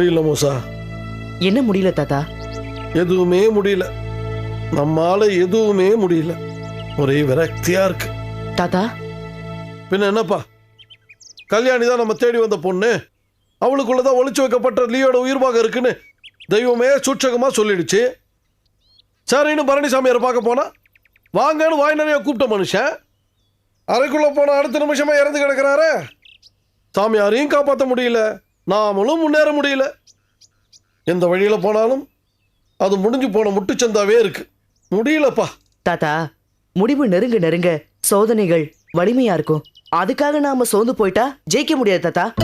முடியல மூசா. என்ன முடியல தாத்தா? எதுவுமே முடியல. நம்மால எதுவுமே முடியல. ஒரே விரக்தியா இருக்கு. தாத்தா? பின்ன என்னப்பா? கல்யாணி தான் நம்ம தேடி வந்த பொண்ணு. அவளுக்குள்ளதான் ஒளிச்சு வைக்கப்பட்ட லீயோட உயிர்வாக இருக்குன்னு தெய்வமே சூட்சகமா சொல்லிடுச்சு. சரின்னு பழனிசாமியாரை பார்க்க போனா வாங்கன்னு வாய் நிறைய கூப்பிட்ட மனுஷன். அறைக்குள்ள போன அடுத்த நிமிஷமா இறந்து கிடக்குறாரு. சாமியாரையும் காப்பாற்ற முடியல. நாமளும் முன்னேற முடியல. எந்த வழியில போனாலும் அது முடிஞ்சு போன முட்டுச்சந்தாவே இருக்கு. முடியலப்பா. தாத்தா முடிவு நெருங்க நெருங்க சோதனைகள் வலிமையா இருக்கும். அதுக்காக நாம சோர்ந்து போயிட்டா ஜெயிக்க முடியாது தாத்தா.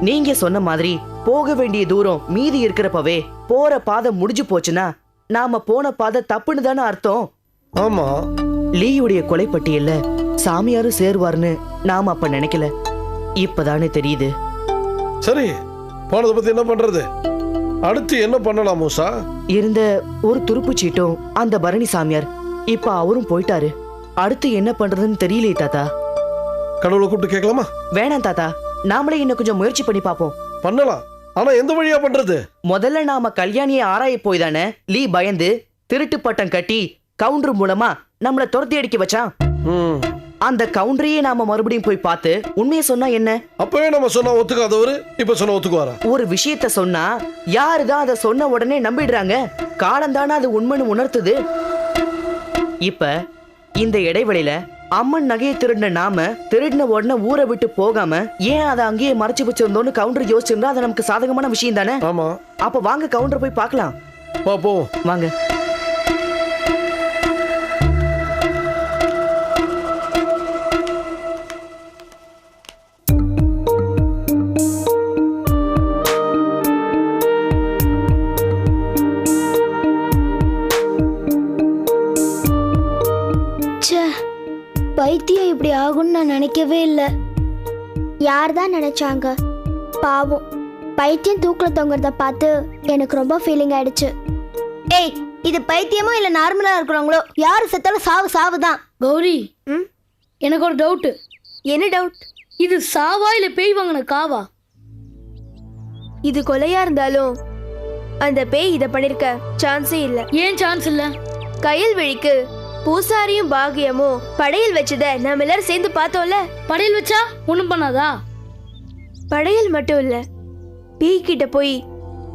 நீங்க சொன்ன மாதிரி போக வேண்டிய தூரம் மீதி இருக்கிறப்பவே போற பாதை முடிஞ்சு போச்சுன்னா நாம போன பாதை தப்புன்னு தானே அர்த்தம். ஆமா. லீயுடைய கொலைப்பட்டியல்ல சாமியாரும் சேருவார்னு நாம அப்ப நினைக்கல. இப்பதானே தெரியுது. சரி போனதை பத்தி என்ன பண்றது? அடுத்து என்ன பண்ணலாம் மூசா? இருந்த ஒரு துருப்புச் சீட்டும் அந்த பரணி சாமியார். இப்ப அவரும் போயிட்டாரு. அடுத்து என்ன பண்றதுன்னு தெரியலையே தாத்தா. கடவுளை கூப்பிட்டு கேட்கலாமா? வேணாம் தாத்தா. நாமளே இன்னும் கொஞ்சம் முயற்சி பண்ணி பாப்போம் பண்ணலாம். ஆனா எந்த வழியா பண்றது? முதல்ல நாம கல்யாணியை ஆராய போய் தானே லீ பயந்து திருட்டு பட்டம் கட்டி கவுண்டர் மூலமா நம்மள துரத்தி அடிக்க வச்சான். ம். அந்த கவுண்டரையே நாம மறுபடியும் போய் பார்த்து உண்மையை சொன்னா என்ன? அப்பவே நம்ம சொன்னா ஒத்துக்காதவரு இப்ப சொன்னா ஒத்துக்குவாரா? ஒரு விஷயத்த சொன்னா யாருதான் அதை சொன்ன உடனே நம்பிடுறாங்க? காலந்தானே அது உண்மைன்னு உணர்த்துது? இப்ப இந்த இடைவெளியில அம்மன் நகையை திருடின நாம திருடின உடனே ஊரை விட்டு போகாம ஏன் அதை அங்கேயே மறைச்சு வச்சிருந்தோம்னு கவுண்டர் யோசிச்சிருந்தா அது நமக்கு சாதகமான விஷயம் தானே? ஆமா. அப்ப வாங்க கவுண்டர் போய் பார்க்கலாம். பாப்போம் வாங்க. நினைக்கவே இல்லை. யார் தான் நினைச்சாங்க? பாவம். பைத்தியம் தூக்கில் தொங்குறத பார்த்து எனக்கு ரொம்ப ஃபீலிங் ஆயிடுச்சு. ஏய் இது பைத்தியமோ இல்லை நார்மலாக இருக்கிறவங்களோ? யார் செத்தாலும் சாவு சாவு தான் கௌரி ம்? எனக்கு ஒரு டவுட்டு என்ன டவுட் இது சாவா இல்ல பேய் வாங்கின காவா? இது கொலையா இருந்தாலும் அந்த பேய் இதை பண்ணிருக்க சான்ஸே இல்லை. ஏன் சான்ஸ் இல்ல? கயல்வெளிக்கு பூசாரியும் பாகியமும் படையல் வச்சத நாம எல்லாரும் சேர்ந்து பார்த்தோம்ல? படையல் வச்சா ஒண்ணும் பண்ணாதா? படையல் மட்டும் இல்ல பேய் கிட்ட போய்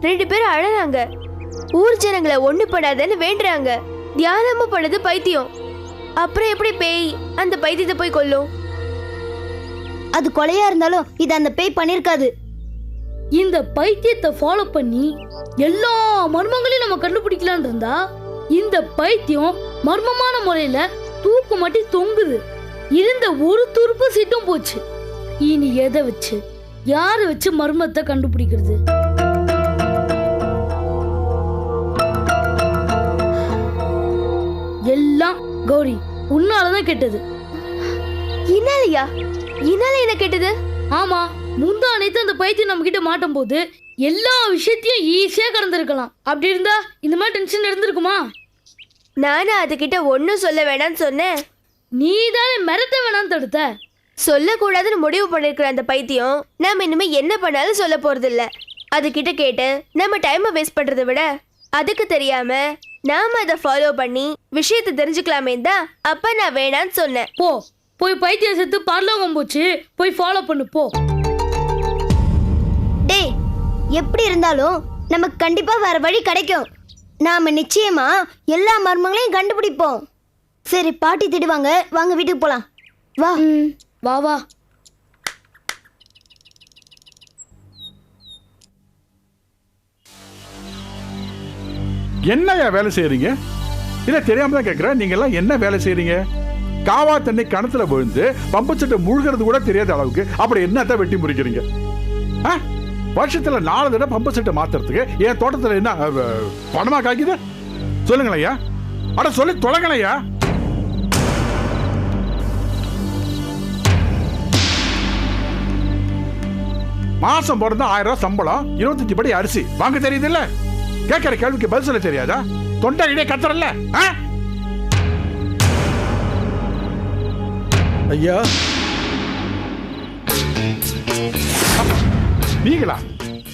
ரெண்டு பேரும் அழறாங்க. ஊர் ஜனங்களை ஒண்ணு படாதன்னு வேண்டுறாங்க. தியானமும் பண்ணது பைத்தியம். அப்புறம் எப்படி பேய் அந்த பைத்தியத்தை போய் கொல்லும்? அது கொலையா இருந்தாலும் இது அந்த பேய் பண்ணிருக்காது. இந்த பைத்தியத்தை ஃபாலோ பண்ணி எல்லா மர்மங்களையும் நம்ம கண்டுபிடிக்கலாம்னு இருந்தா இந்த பைத்தியம் மர்மமான முறையில தூக்கு மாட்டி தொங்குது. இருந்த ஒரு துருப்பு சீட்டும் போச்சு. இனி எதை வச்சு? யாரை வச்சு மர்மத்தை கண்டுபிடிக்கிறது? எல்லாம் கௌரி உன்னாலதான் கெட்டது. இன்னாலயா இன்னால என்ன கேட்டது? ஆமா முந்தா நேத்து அந்த பைத்தியம் நம்ம கிட்ட மாட்டும் போது எல்லா விஷயத்தையும் ஈஸியா கடந்திருக்கலாம். அப்படி இருந்தா இந்த மாதிரி டென்ஷன் இருந்திருக்குமா நானும் அதுகிட்ட ஒன்னும் சொல்ல வேணாம்னு சொன்னேன். நீ தானே மிரட்ட வேணாம் தடுத்த? சொல்லக்கூடாதுன்னு முடிவு பண்ணிருக்கிற அந்த பைத்தியம் நாம இனிமே என்ன பண்ணாலும் சொல்ல போறது இல்ல அதுகிட்ட கேட்டு நம்ம டைமை வேஸ்ட் பண்றதை விட அதுக்கு தெரியாம நாம அதை ஃபாலோ பண்ணி விஷயத்தை தெரிஞ்சுக்கலாமே தான் அப்ப நான் வேணான்னு சொன்னேன். போ போய் பைத்தியம் செத்து பரலோகம் போச்சு போய் ஃபாலோ பண்ணு போ. டேய் எப்படி இருந்தாலும் நமக்கு கண்டிப்பா வேற வழி கிடைக்கும். நாம நிச்சயமா எல்லா மர்மங்களையும் கண்டுபிடிப்போம். சரி பாட்டி திடுவாங்க வாங்க வீட்டுக்கு போலாம். வா. வா வா. என்னய்யா வேலை செய்றீங்க? இதை தெரியாம தான் கேட்குறேன் நீங்க எல்லாம் என்ன வேலை செய்றீங்க? காவா தண்ணி கிணத்துல விழுந்து பம்பு சட்டை முழுகிறது கூட தெரியாத அளவுக்கு அப்படி என்னத்தான் வெட்டி முறிக்கிறீங்க? ஆ? வருஷத்துல நாலு தடவை பம்பு செட்டை மாத்துறதுக்கு என் தோட்டத்துல என்ன பணமா காய்க்குது? சொல்லுங்களையா அட சொல்லி தொலைங்களையா மாசம் பிறந்த ஆயிரம் ரூபாய் சம்பளம் இருபத்தஞ்சு படி அரிசி. வாங்க தெரியுது இல்ல கேட்கிற கேள்விக்கு பதில் சொல்ல தெரியாதா? தொண்டை இடையே கத்துறல்ல ஆ? ஐயா நீங்களா?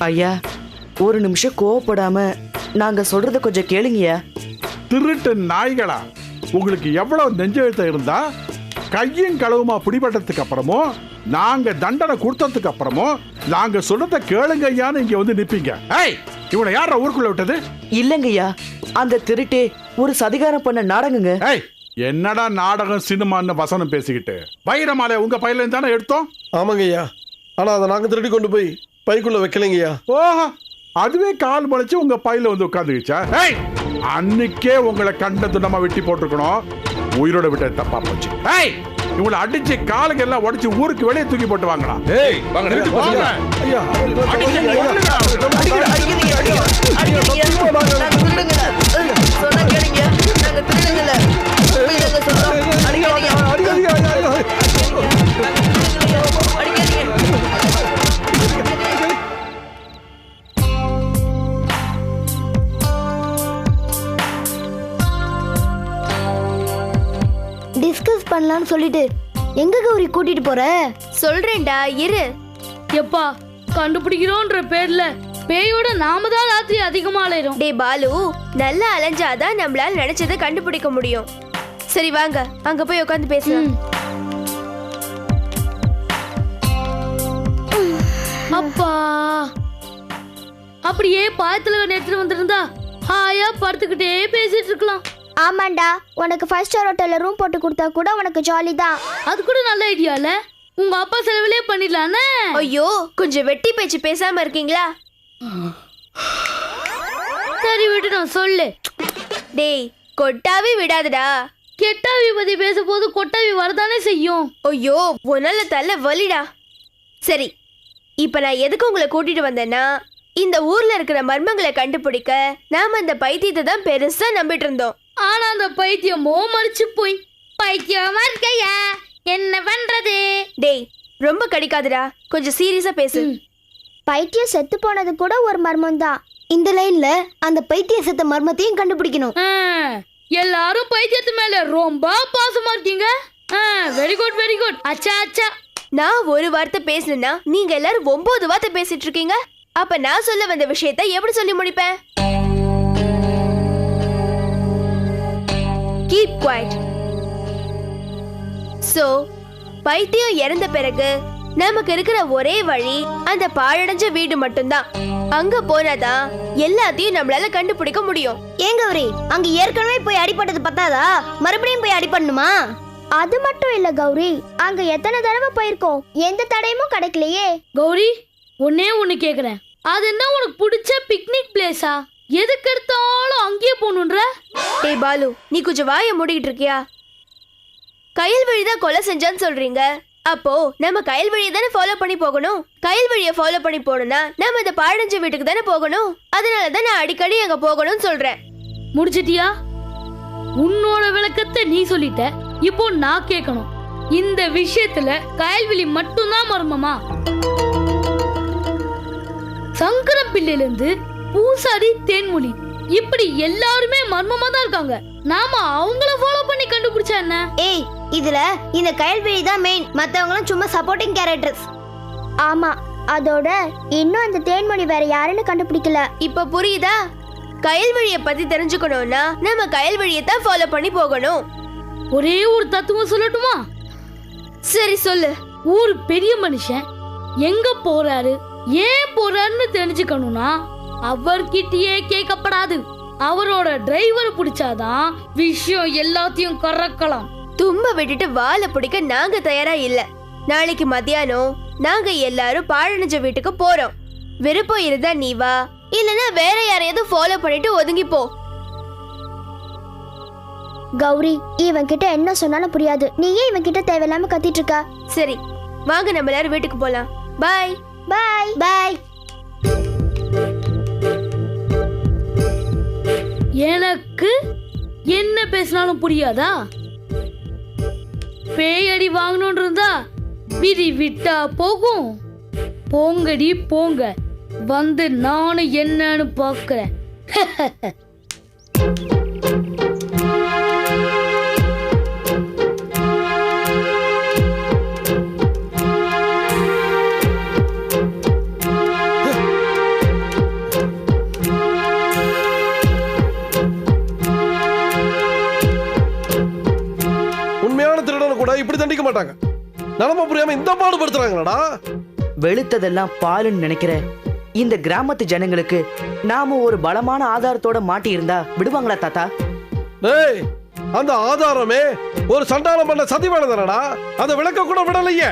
ஐயா ஒரு நிமிஷம் கோவப்படாம நாங்க சொல்றத கொஞ்சம் கேளுங்கய்யா. திருட்டு நாய்களா? உங்களுக்கு எவ்வளவு நெஞ்செழுத்தம் இருந்தா கையும் களவுமா பிடிபட்டதுக்கு அப்புறமும் நாங்க தண்டனை கொடுத்ததுக்கு அப்புறமும் நாங்க சொல்றத கேளுங்க ஐயான்னு இங்க வந்து நிப்பீங்க. ஏய் இவனை யாரா ஊருக்குள்ள விட்டது? இல்லைங்கய்யா அந்த திருட்டே ஒரு சதிகாரம் பண்ண நாடகங்க. ஏய் என்னடா நாடகம் சினிமான்னு வசனம் பேசிக்கிட்டு? வைரமாலை உங்க பையில இருந்து தானே எடுத்தோம்? ஆமாங்க ஐயா ஆனா அதை நாங்க திருடி கொண்டு போய் பைக்குள்ள வைக்கலைங்கய்யா ஓஹோ அதுவே கால் முளைச்சு உங்க பையில வந்து உட்காந்துக்கிச்சா ஏய் அன்னைக்கே உங்களை கண்ட துண்டமா வெட்டி போட்டிருக்கணும் உயிரோட விட்ட தப்பா போச்சு ஏய் இவங்களை அடிச்சு காலுக்கு எல்லாம் உடைச்சு ஊருக்கு வெளியே தூக்கி போட்டு வாங்கலாம் ஏய் வாங்க பண்ணலாம்னு சொல்லிட்டு எங்க கௌரி கூட்டிட்டு போற? சொல்றேன்டா இரு. எப்பா கண்டுபிடிக்கிறோன்ற பேர்ல பேயோட நாம தான் ராத்திரி அதிகமா அலையிறோம் டே பாலு நல்லா அலைஞ்சாதான் நம்மளால நினைச்சதை கண்டுபிடிக்க முடியும். சரி வாங்க. அங்க போய் உட்காந்து பேசலாம். அப்பா. அப்படியே பாயத்துல எடுத்துட்டு வந்திருந்தா ஹாயா படுத்துக்கிட்டே பேசிட்டு இருக்கலாம். ஆமாண்டா உனக்கு ஃபைவ் ஸ்டார் ஹோட்டல்ல ரூம் போட்டு கொடுத்தா கூட உனக்கு ஜாலி தான். அது கூட நல்ல ஐடியால உங்க அப்பா செலவுலயே பண்ணிடலானே? ஐயோ கொஞ்சம் வெட்டி பேச்சு பேசாம இருக்கீங்களா? சரி விட்டு நான் சொல்லு. டேய் கொட்டாவே விடாதடா. கெட்டாவி பத்தி பேச போது கொட்டாவி வரதானே செய்யும். ஐயோ உன்னால தள்ள வலிடா. சரி இப்ப நான் எதுக்கு உங்களை கூட்டிட்டு வந்தேன்னா இந்த ஊர்ல இருக்கிற மர்மங்களை கண்டுபிடிக்க நாம இந்த பைத்தியத்தை தான் பெருசா நம்பிட்டு இருந்தோம். ஆனா அந்த பைத்தியமோ மறிச்சு போய் பைத்தியமா இருக்கையா என்ன பண்றது? டேய் ரொம்ப கடிக்காதுடா. கொஞ்சம் சீரியஸா பேசு. பைத்தியம் செத்து போனது கூட ஒரு மர்மம் தான். இந்த லைன்ல அந்த பைத்திய செத்த மர்மத்தையும் கண்டுபிடிக்கணும். ஆ, எல்லாரும் பைத்தியத்து மேல ரொம்ப பாசமா இருக்கீங்க. வெரி குட் வெரி குட் அச்சா அச்சா. நான் ஒரு வார்த்தை பேசணும்னா நீங்க எல்லாரும் ஒன்பது வார்த்தை பேசிட்டு இருக்கீங்க. அப்ப நான் சொல்ல வந்த விஷயத்த எப்படி சொல்லி முடிப்பேன்? கீப் குவைட் சோ பைத்தியம் இறந்த பிறகு நமக்கு இருக்கிற ஒரே வழி அந்த பாழடைஞ்ச வீடு மட்டும்தான். அங்க போனாதான் எல்லாத்தையும் நம்மளால கண்டுபிடிக்க முடியும். ஏன் கௌரி அங்க ஏற்கனவே போய் அடிபட்டது பத்தாதா? மறுபடியும் போய் அடிபடணுமா? அது மட்டும் இல்ல கௌரி. அங்க எத்தனை தடவை போயிருக்கோம்? எந்த தடையுமும் கிடைக்கலையே. கௌரி ஒன்னே ஒன்னு கேக்குறேன். அது என்ன உனக்கு பிடிச்ச பிக்னிக் பிளேஸா எதுக்கு எடுத்தாலும் அங்கேயே போகணுன்ற? டேய் பாலு நீ கொஞ்சம் வாயை மூடிக்கிட்டு இருக்கியா கயல் வழி தான் கொலை செஞ்சான்னு சொல்றீங்க. அப்போ நம்ம கயல் வழியை தானே ஃபாலோ பண்ணி போகணும்? கயல் வழியை ஃபாலோ பண்ணி போகணும்னா நம்ம இந்த பாழஞ்ச வீட்டுக்கு தானே போகணும்? அதனால தான் நான் அடிக்கடி அங்க போகணும்னு சொல்றேன். முடிச்சிட்டியா? உன்னோட விளக்கத்தை நீ சொல்லிட்ட. இப்போ நான் கேட்கணும். இந்த விஷயத்துல கயல்வெளி மட்டும்தான் மர்மமா? சங்கரம் பிள்ளையில இருந்து பூசாரி தேன்மொழி. இப்படி எல்லாருமே மர்மமா தான் இருக்காங்க. நாம அவங்கள ஃபாலோ பண்ணி கண்டுபிடிச்சா என்ன? ஏய் இதுல இந்த கயல்விழி தான் மெயின் மத்தவங்கலாம் சும்மா சப்போர்ட்டிங் கேரக்டர்ஸ் ஆமா அதோட இன்னும் அந்த தேன்மொழி வேற யாருன்னு கண்டுபிடிக்கல. இப்ப புரியுதா? கயல் வழியை பத்தி தெரிஞ்சுக்கணும்னா நம்ம கயல் வழியை தான் ஃபாலோ பண்ணி போகணும். ஒரே ஒரு தத்துவம் சொல்லட்டுமா? சரி சொல்லு. ஒரு பெரிய மனுஷன் எங்க போறாரு ஏன் போறாருன்னு தெரிஞ்சுக்கணும்னா அவர்கிட்டயே கேட்கப்படாது. அவரோட டிரைவர் பிடிச்சாதான் விஷயம் எல்லாத்தையும் கறக்கலாம். தும்ப விட்டுட்டு வாழை பிடிக்க நாங்க தயாரா இல்ல. நாளைக்கு மத்தியானம் நாங்க எல்லாரும் பாழடைஞ்ச வீட்டுக்கு போறோம். விருப்பம் இருந்தா நீ வா. இல்லனா வேற யாரையாவது ஃபாலோ பண்ணிட்டு ஒதுங்கி போ. கௌரி இவன் கிட்ட என்ன சொன்னாலும் புரியாது. நீ ஏன் இவன் கிட்ட தேவையில்லாம கத்திட்டு இருக்க. சரி வாங்க நம்ம எல்லாரும் வீட்டுக்கு போலாம். பாய் பாய் பாய் எனக்கு என்ன பேசினாலும் புரியாதா? பேயடி வாங்கணும்னு இருந்தா விதி விட்டா போகும். போங்கடி போங்க. வந்து நானும் என்னன்னு பார்க்குறேன். இப்படி தண்டிக்க மாட்டாங்க. நிலம புரியாம இந்த பாடுபடுத்துறாங்களடா? வெளுத்ததெல்லாம் பாலுன்னு நினைக்கிற இந்த கிராமத்து ஜனங்களுக்கு நாம ஒரு பலமான ஆதாரத்தோட மாட்டி இருந்தா விடுவாங்களா தாத்தா? டேய் அந்த ஆதாரமே ஒரு சண்டாளம் பண்ண சதி வேலை தானடா அதை விளக்க கூட விடலையே.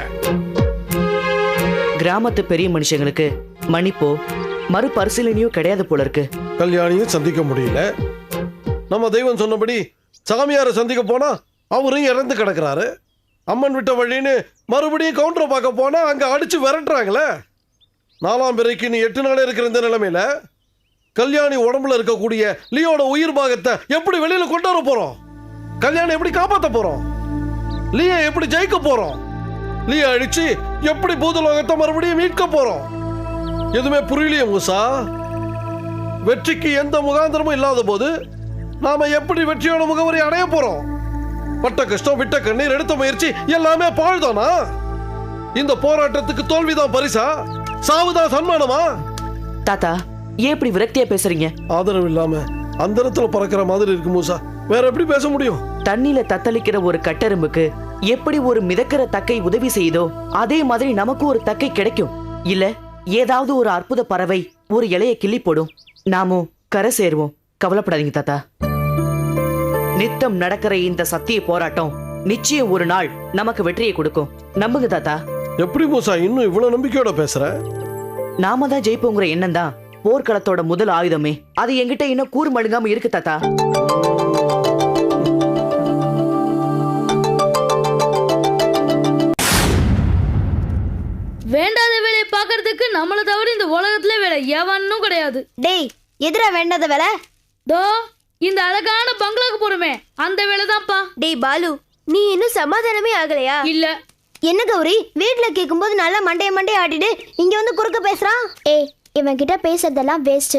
கிராமத்து பெரிய மனுஷங்களுக்கு மன்னிப்போ மறுபரிசீலனையோ கிடையாது போல இருக்கு. கல்யாணியும் சந்திக்க முடியல. நம்ம தெய்வம் சொன்னபடி சாமியாரை சந்திக்க போனா அவரும் இறந்து கிடக்குறாரு. அம்மன் விட்ட வழின்னு மறுபடியும் கவுண்டரை பார்க்க போனால் அங்கே அடித்து விரட்டுறாங்களே. நாலாம் பிறைக்கு நீ எட்டு நாளே இருக்கிற இந்த நிலைமையில் கல்யாணி உடம்புல இருக்கக்கூடிய லியோட உயிர் பாகத்தை எப்படி வெளியில் கொண்டு வர போகிறோம் கல்யாணி எப்படி காப்பாற்ற போகிறோம் லியா எப்படி ஜெயிக்க போகிறோம் லியா அழிச்சு எப்படி பூதலோகத்தை மறுபடியும் மீட்க போகிறோம் எதுவுமே புரியலையே முசா? வெற்றிக்கு எந்த முகாந்திரமும் இல்லாத போது நாம் எப்படி வெற்றியோட முகவரி அடைய போகிறோம் பட்ட கஷ்டம் விட்ட கண்ணீர் எடுத்த முயற்சி எல்லாமே பாழ்தானா? இந்த போராட்டத்துக்கு தோல்விதான் பரிசா? சாவுதான் சன்மானமா? தாத்தா ஏன் இப்படி விரக்தியா பேசுறீங்க? ஆதரவு இல்லாம அந்தரத்துல பறக்கிற மாதிரி இருக்கு மூசா. வேற எப்படி பேச முடியும்? தண்ணில தத்தளிக்கிற ஒரு கட்டெரும்புக்கு எப்படி ஒரு மிதக்கிற தக்கை உதவி செய்யுதோ அதே மாதிரி நமக்கு ஒரு தக்கை கிடைக்கும். இல்ல ஏதாவது ஒரு அற்புத பறவை ஒரு இலைய கிள்ளி போடும். நாமும் கரை சேருவோம். கவலைப்படாதீங்க தாத்தா. நித்தம் நடக்கிற இந்த சத்திய போராட்டம் நிச்சயம் ஒரு நாள் நமக்கு வெற்றியை கொடுக்கும். நம்புங்க தாத்தா. எப்படி மூசா இன்னும் இவ்வளவு நம்பிக்கையோட பேசுற? நாம தான் ஜெயிப்போங்கிற எண்ணம் தான். போர்க்களத்தோட முதல் ஆயுதமே. அது என்கிட்ட இன்னும் கூறு மழுங்காம இருக்கு தாத்தா. வேண்டாத வேலையை பார்க்கறதுக்கு நம்மளை தவிர இந்த உலகத்துல வேலை எவனும் கிடையாது. டேய் எதிரா வேண்டாத வேலை? தோ இந்த அழகான பங்களாக்கு போறோமே அந்த வேலை தான்ப்பா டேய் பாலு நீ இன்னும் சமாதானமே ஆகலையா? இல்ல. என்ன கௌரி வீட்ல கேட்கும்போது நல்லா மண்டைய மண்டைய ஆடிட்டு இங்க வந்து குறுக்க பேசுறான்? ஏய் இவன் கிட்ட பேசுறதெல்லாம் வேஸ்ட்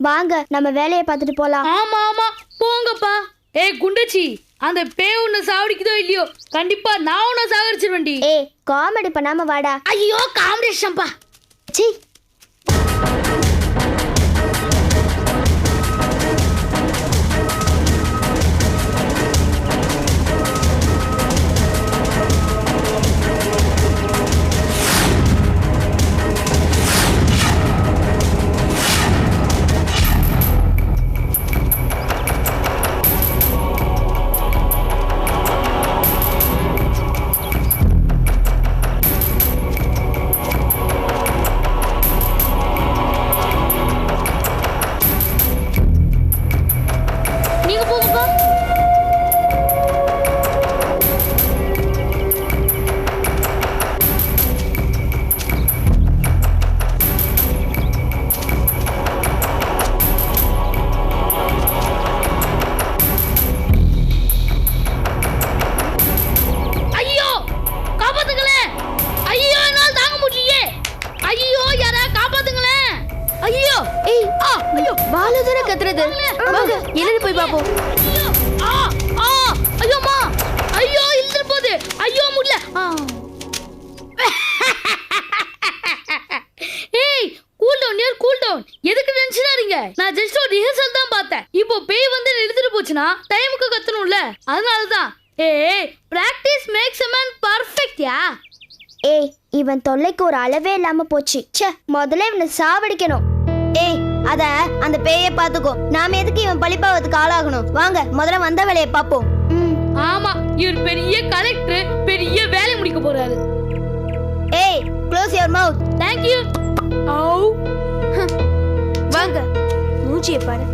வாங்க நம்ம வேலையை பார்த்துட்டு போலாம். ஆமா ஆமா. போங்கப்பா. ஏய் குண்டச்சி அந்த பேய் உன்னை சாவடிக்குதோ இல்லையோ? கண்டிப்பா நான் உன்னை சாகடிச்சிருவேன்டி. ஏய் காமெடி பண்ணாம வாடா. ஐயோ காம்படிஷன்ப்பா சி ஏய் practice makes a man perfect யா? ஏய் இவன் தொல்லைக்கு ஒரு அளவே இல்லாம போச்சு. ச்சே முதல்ல இவனை சாவடிக்கணும். ஏய் அத அந்த பேயை பாத்துக்கோ நாம எதுக்கு இவன் பழிப்பாவதுக்கு ஆளாகணும்? வாங்க முதல்ல வந்த வேலையை பாப்போம். ஆமா இவர் பெரிய கலெக்டர் பெரிய வேலை முடிக்க போறாரு. ஏய் close your mouth thank you ஓ வாங்க மூச்சியை பாரு.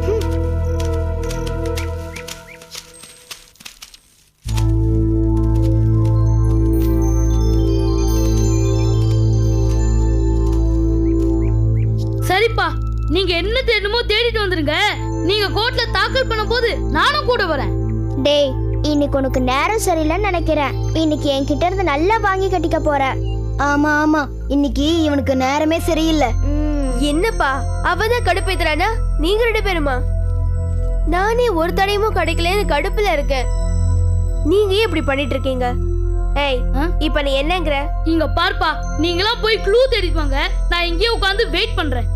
என்ன தேடணுமோ தேடிட்டு வந்துருங்க. நீங்க கோர்ட்ல தாக்கல் பண்ணும்போது நானும் கூட வரேன். டேய் இன்னைக்கு உனக்கு நேரம் சரியில்லைன்னு நினைக்கிறேன். இன்னைக்கு என்கிட்ட இருந்து நல்லா வாங்கி கட்டிக்க போற. ஆமா ஆமா. இன்னைக்கு இவனுக்கு நேரமே சரியில்லை. ம். என்னப்பா? அவதான் கடுப்பேத்துறானா நீங்க ரெண்டு பேருமா? நானே ஒரு தடையுமும் கிடைக்கலன்னு கடுப்புல இருக்கேன். நீங்க ஏன் இப்படி பண்ணிட்டு இருக்கீங்க? ஏய்? இப்ப நீ என்னங்கிற? இங்க பார்ப்பா நீங்களா போய் க்ளூ தேடிட்டு வாங்க. நான் இங்கேயே உட்காந்து வெயிட் பண்றேன்.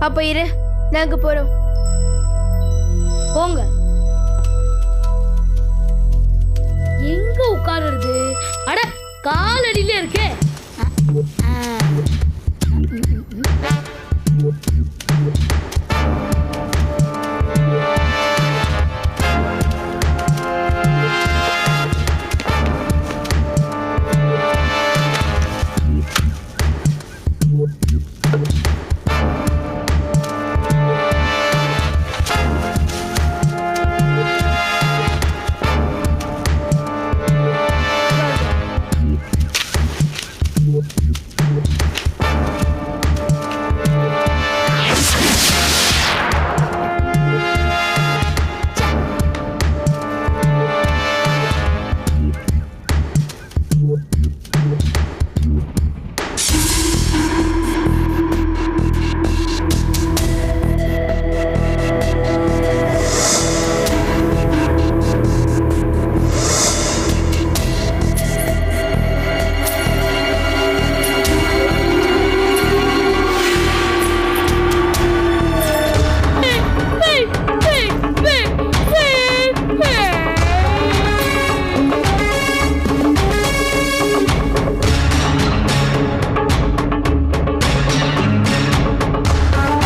அப்போ இரு நாங்க போறோம். போங்க. எங்க உட்காருறது? அட காலடியில இருக்கே. Thank you.